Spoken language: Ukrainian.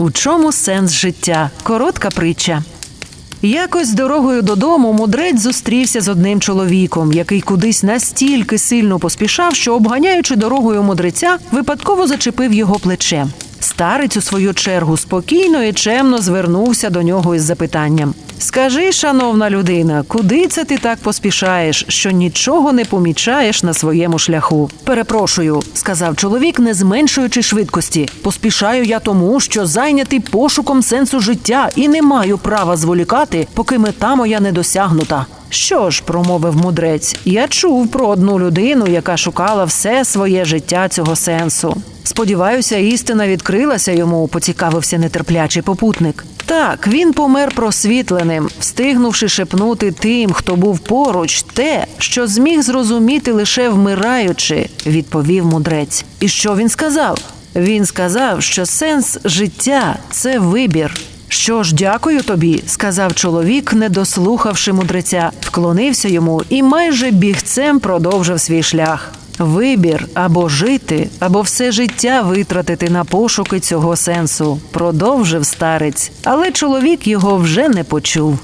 У чому сенс життя? Коротка притча. Якось дорогою додому мудрець зустрівся з одним чоловіком, який кудись настільки сильно поспішав, що, обганяючи дорогою мудреця, випадково зачепив його плече. Старець, у свою чергу, спокійно і чемно звернувся до нього із запитанням: Скажи, шановна людина, куди це ти так поспішаєш, що нічого не помічаєш на своєму шляху? Перепрошую, сказав чоловік, не зменшуючи швидкості. Поспішаю я тому, що зайнятий пошуком сенсу життя і не маю права зволікати, поки мета моя не досягнута. Що ж, промовив мудрець, я чув про одну людину, яка шукала все своє життя цього сенсу. Сподіваюся, істина відкрилася йому, поцікавився нетерплячий попутник. Так, він помер просвітленим, встигнувши шепнути тим, хто був поруч, те, що зміг зрозуміти лише вмираючи, відповів мудрець. І що він сказав? Він сказав, що сенс життя це вибір. Що ж, дякую тобі, сказав чоловік, не дослухавши мудреця, вклонився йому і майже бігцем продовжив свій шлях. Вибір або жити, або все життя витратити на пошуки цього сенсу, продовжив старець, але чоловік його вже не почув.